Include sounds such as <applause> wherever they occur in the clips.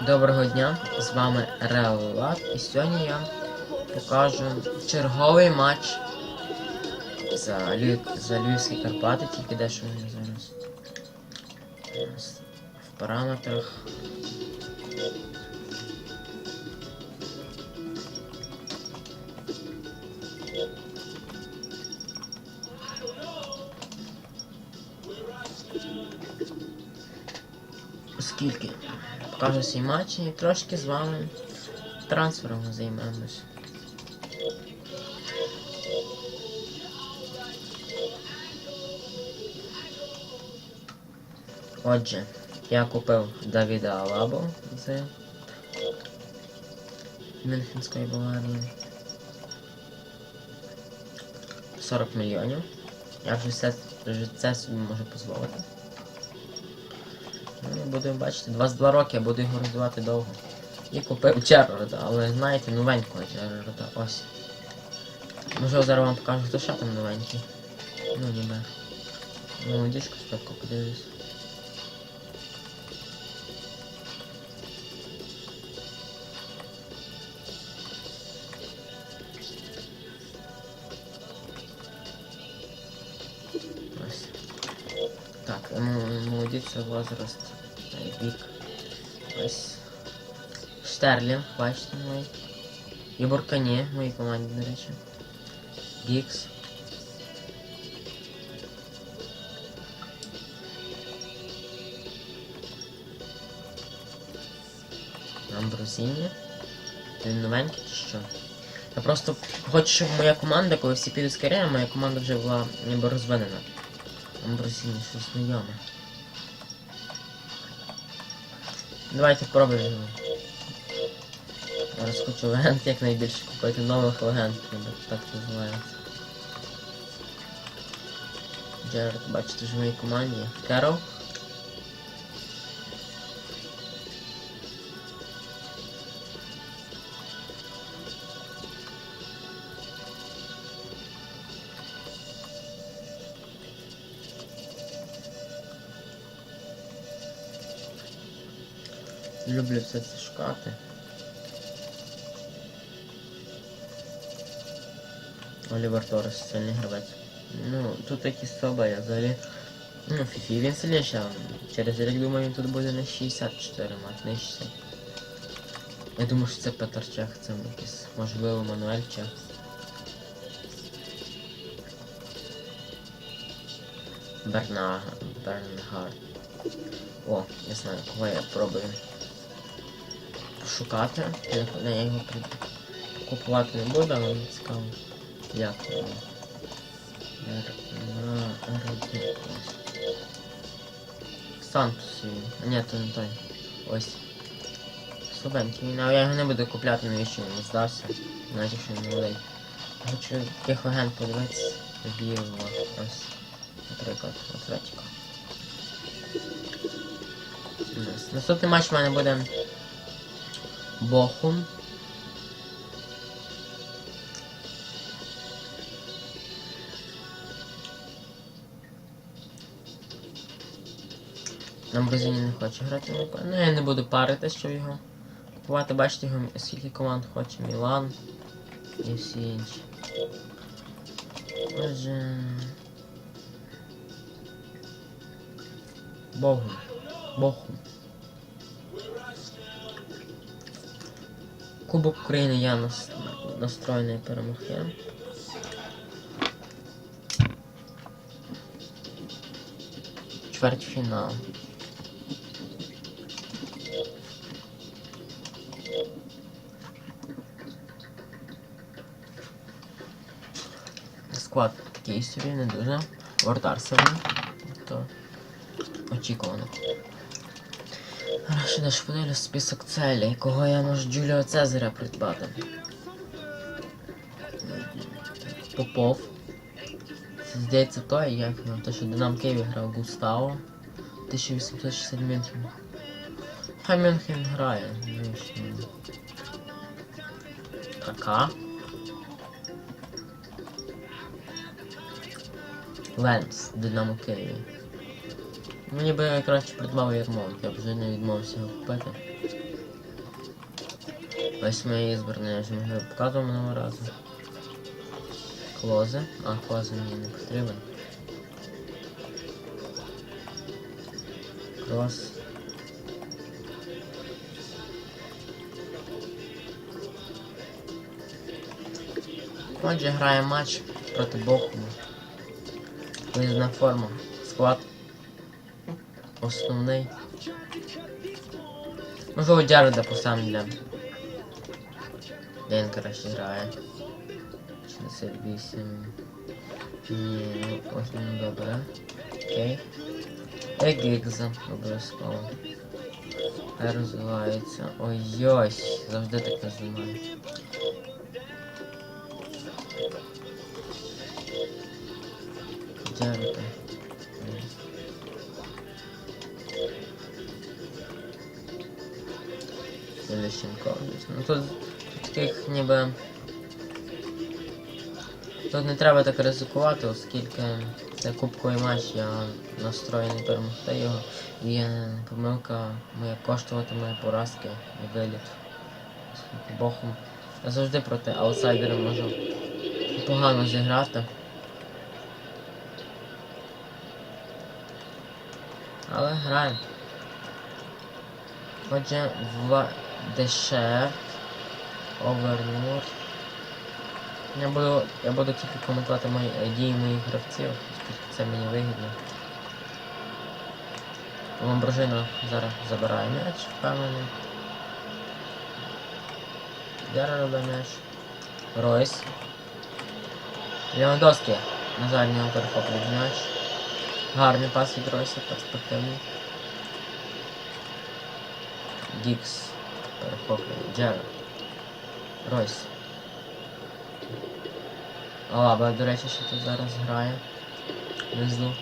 Доброго дня, з вами Реалат, і сьогодні я покажу черговий матч за, Лю... за Львівські Карпати, тільки де що вони зараз. Зараз В параметрах. Скільки? Покажу свій матч і трошки з вами трансфером займемось. Отже, я купив Давіда Алабо з Мюнхенської Баварії. 40 мільйонів. Я вже все вже це собі можу дозволити. Будемо бачити, 22 роки я буду його розвивати довго. І купив Джерарда, але знаєте, новенького Джерарда, ось. Можливо, зараз вам покажу, хто ще там новенький. Ну, ніби. Дішку спочатку подивлюсь. Ось. Так, м- молоді це возраст. Вік. Ось. Штерлінг, бачите мій. І Буркані, моїй команді, до речі. Гікс. Амброзіні. Ти новенький чи що? Я просто хочу, щоб моя команда, коли всі підуть з кар'єри, моя команда вже була ніби розвинена. Амброзіні, щось знайоме. Давайте пробуємо. Зараз хочу легенд якнайбільше купити нових легенд, так називається. Джеред, бачите, вже в моїй команді. Керол. Люблю все це шукати. Олівер Торрес, сильний гравець. Ну, тут такі соба, я взагалі. Ну, Фіфі він сильніше. Через рік думаю, він тут буде на 64 мати, не 60. Я думаю, що це Петр Чех, це якийсь, можливо, Мануель Чех. Берна... Бернгард. О, я знаю, кого я пробую пошукати. Я, я його купувати не буду, але мені цікаво. Як раді. Сантус. Ні, то не той. Ось. Слабенький він, але я його не буду купляти, навіщо він не здався. Навіть якщо він молодий. Хочу яких легенд подивитися. Біло. Ось. Наприклад, Атлетіко. Наступний матч в мене буде Бохум. На Бразилі не хоче грати Мілка. Ну я не буду парити, щоб його купувати. Бачите, його скільки команд хоче. Мілан і всі інші. Отже. Богум. Бохум. Кубок України я нас... настроєний перемогти. Чвертьфінал. Склад такий собі, не дуже. Вортар сильний. То очікувано. Хорошо, наш подивлюсь список целей, кого я можу Джуліо Цезаря придбати. Попов. Це здається той, як його, те, що Динам Києві грав Густаво. 1860 Мюнхен. Хай Мюнхен грає, звісно. Така. Ленс, Динамо Києві. Мені би краще придбав Ярмонт, я б вже не відмовився його купити. Ось моєї збірної я вже вже показував минулого разу. Клозе. А, клозе мені не потрібен. Крос. Отже, грає матч проти Бохума. Виїзна форма. Склад. Основний. Можливо, Джареда поставимо для. Де він краще грає. 68. Ні, ну ось ну добре. Окей. Егікза обов'язково. Розвивається. Ой-ой, завжди так нажимаю. Ну тут, тут таких ніби. Тут не треба так ризикувати, оскільки це кубковий матч, я настроєний перемогти його. І помилка моя коштуватиме поразки і виліт. Бохом. Я завжди проти аутсайдера можу погано зіграти. Але граємо. Отже, в дешев. Овернур. Я буду, я буду тільки коментувати мої е, дії моїх гравців, оскільки це мені вигідно. Ламбружина зараз забирає м'яч, впевнений. Дерева м'яч. Ройс. Лewandowski. На жаль, нього перехоплює м'яч. Гарний пас від Ройса, перспективний. Гікс. Джеред. Ройс. Алаба, до речі, що тут зараз грає. Внизу.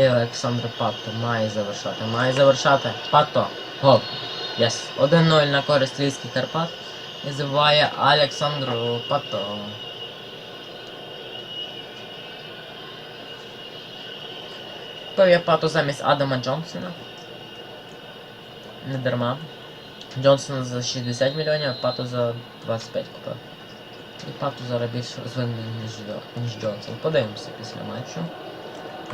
І Олександр Патто має завершати. Має завершати. Патто. Гол. Єс. 1-0 на користь Львівських Карпат. І забиває Олександру Патто. То є Патто замість Адама Джонсона. Не дарма. Джонсона за 60 мільйонів, а Патто за 25 купив. І Патто зараз більш розвинений, ніж, ніж Джонсон. Подивимося після матчу.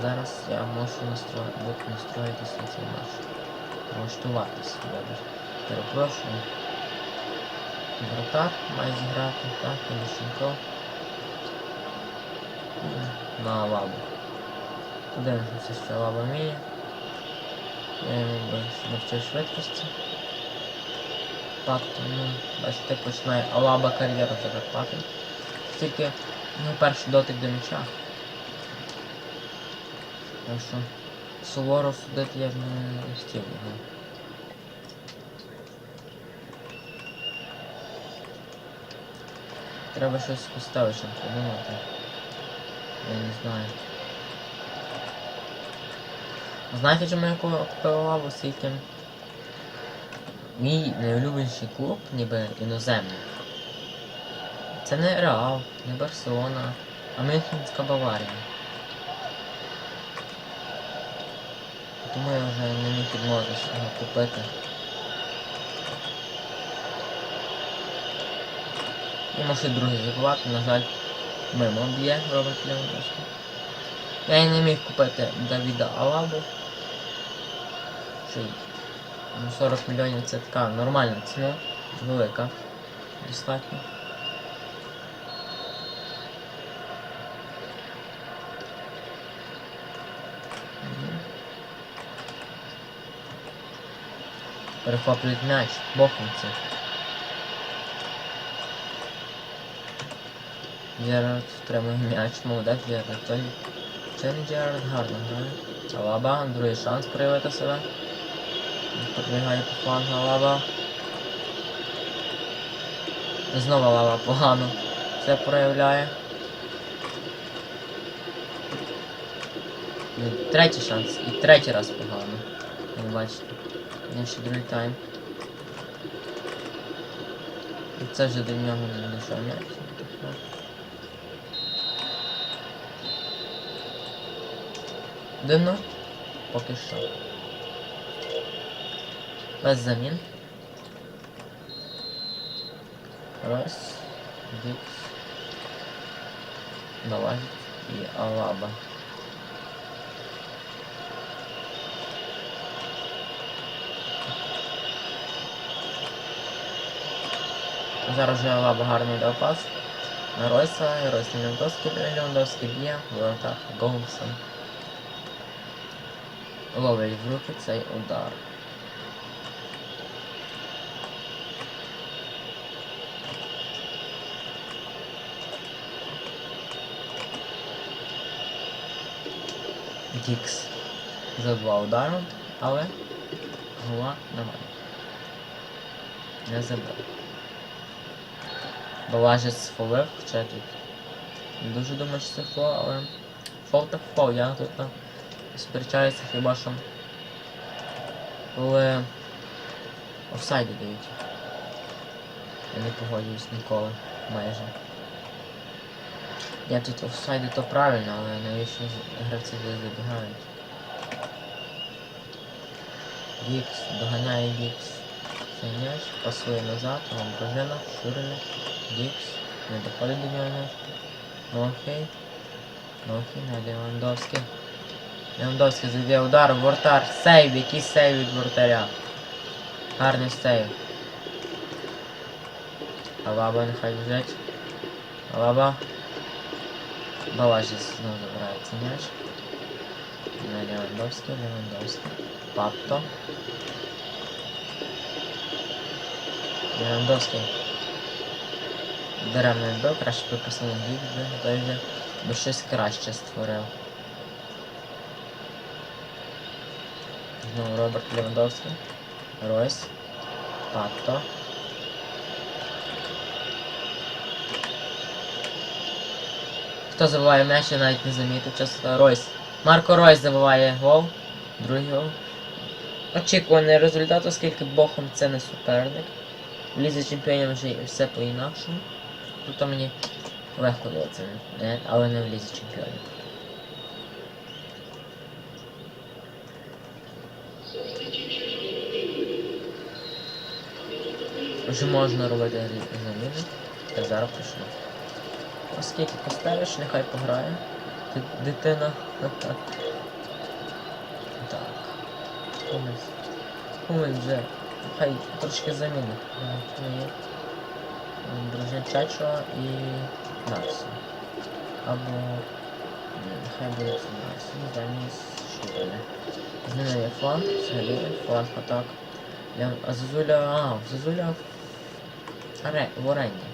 Зараз я можу настро... буду настроїтися на цей матч. Налаштуватися. Добре. Перепрошую. Вратар має зіграти, так, Лещенко. На лабу. Подивимося, що лаба вміє. Я йому би навчив швидкості. Так, ну, бачите, починає Алаба кар'єру за Карпати. Тільки ну, перший дотик до м'яча. Так що суворо судити я не хотів його. Треба щось з Костевичем придумати. Я не знаю. Знаєте, чому я ку- купив лаву скільки? Мій найулюбленіший клуб, ніби іноземний. Це не Реал, не Барселона, а Мюнхенська Баварія. Я вже не міг відмовитися його купити. І мусить другий забувати, на жаль, мимо б'є Роберт Левандовський. Я і не міг купити Давіда Алабу. Ну, 40 мільйонів це така нормальна ціна, велика, достатньо. Перехоплюють м'яч, бохнуться. Джерард втримує м'яч, молодець Джерард. Це не Джерард гарно грає. Алаба, другий шанс проявити себе. Пробігає по флангу Алаба. Знову Алаба погано все проявляє. Третій шанс. І третій раз погано. ви бачите. Ще другий тайм. І Це вже до нього не дійшов м'яч. Дивно. Поки що. Без замін. Раз. Дікс. Давай. І Алаба. Зараз вже Алаба гарний дав пас. На Ройса, Ройс на Лewandowski, Лewandowski б'є, воротар Голмсон. Ловить в руки цей удар. Дікс за два удари, але гола немає. Не забив. Балажець сфолив, хоча тут не дуже думаю, що це фол, але фол так фол, я тут сперечаюся хіба що. Коли офсайди дають. Я не погоджуюсь ніколи, майже. Я тут офсайди то правильно, але навіщо гравці забігають? Гікс, доганяє Гікс. Цей м'яч, пасує назад, вам дружина, Шуреля, Гікс, не доходить до нього окей. Окей, не Левандовський. Левандовський завів удар, вратар, сейв, який сейв від вратаря. Гарний сейв. Алаба нехай взять. Алаба. Балажі знову забирається м'яч. На Левандовський, Левандовський. Патто. Левандовський. Даремно не бив, краще виписаний гік вже, той вже би щось краще створив. Знову Роберт Левандовський. Ройс. Патто. Хто забиває м'яч, я навіть не замітив. Часто Ройс. Марко Ройс забиває гол. Другий гол. Очікуваний результат, оскільки Бохом це не суперник. В чемпіонів вже все по-інакшому. Тут мені легко дається, але не в лізі чемпіонів. Вже можна робити заміни. Так зараз почну. Оскільки поставиш, нехай пограє. Ти дитина. <laughs> Так. Комусь. Комусь вже. Хай трошки заміни. Друзі Чачо і Нарсо. Або. Нехай буде це Нарсо. Замість Шуреля. Змінили фланг, взагалі, фланг атак. А Зазуля. А, в Зазуля в, аре, в оренді.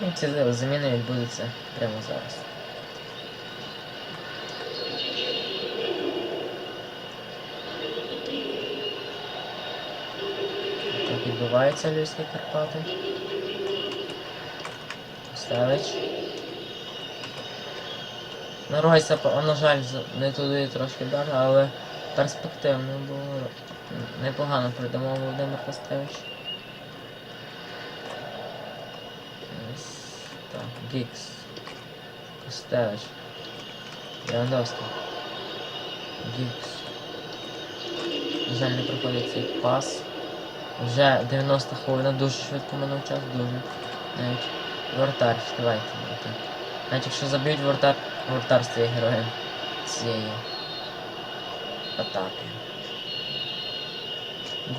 Ну, ці заміни відбудуться прямо зараз. Так відбувається Львівські Карпати. Ставич. На на жаль, не туди трошки вдар, але перспективно було непогано придумав Володимир Костевич. Так, Гікс. Костевич. Лewandowski. Гікс. На жаль, не проходить цей пас. Вже 90 хвилин, дуже швидко минув час, дуже. Навіть вратар, давайте. Навіть якщо заб'ють вратар, вратар стає героєм цієї атаки.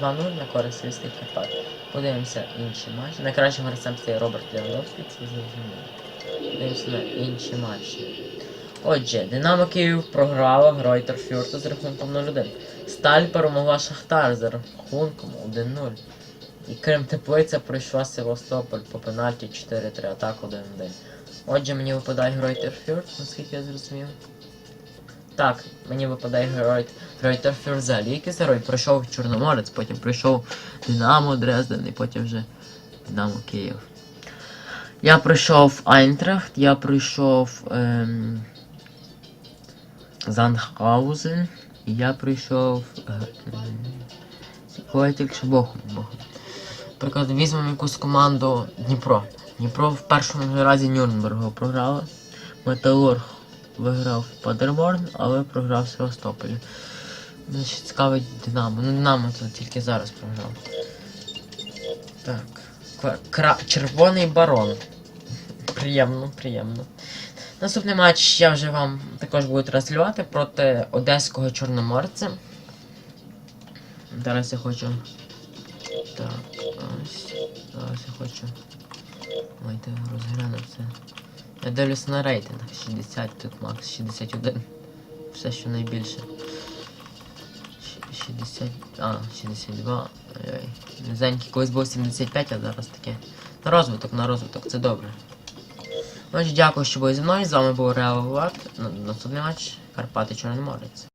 2-0 на користь Львівських Карпат. Подивимося інші матчі. Найкращим гравцем стає Роберт Левандовський, це зрозуміло. Подивимося на інші матчі. Отже, Динамо Київ програла Гройтер Фюрту з рахунком 0-1. Сталь перемогла Шахтар з рахунком 1-0. І Крим Теплиця пройшла Севастополь по пенальті 4-3, атак 1-1. Отже, мені випадає Гройтер Фюрт, наскільки я зрозумів. Так, мені випадає Герой Гройтер Фюрт взагалі якийсь герой. Пройшов Чорноморець, потім пройшов Динамо Дрезден і потім вже Динамо Київ. Я пройшов Айнтрахт, я пройшов ем, Зандхаузен, і я пройшов. Е, ем, кого я тільки що Бохум. Бохум. Наприклад, візьмемо якусь команду Дніпро. Дніпро в першому разі Нюрнбергу програла. Металург виграв Падерборн, але програв Севастополі. Значить, цікавить Динамо. Ну, Динамо тут тільки зараз програв. Так. Кра... Червоний барон. Приємно, приємно. Наступний матч я вже вам також буду транслювати проти одеського чорноморця. Зараз я хочу. Так, ось. Зараз я хочу. Давайте розгляну все. Я дивлюся на рейтинг. 60 тут макс, 61. Все, що найбільше. 60. А, 62. Ой-ой. Низенький колись був 75, а зараз таке. На розвиток, на розвиток, це добре. Отже, дякую, що були зі мною. З вами був Реал Влад. Наступний матч Карпати Чорноморець.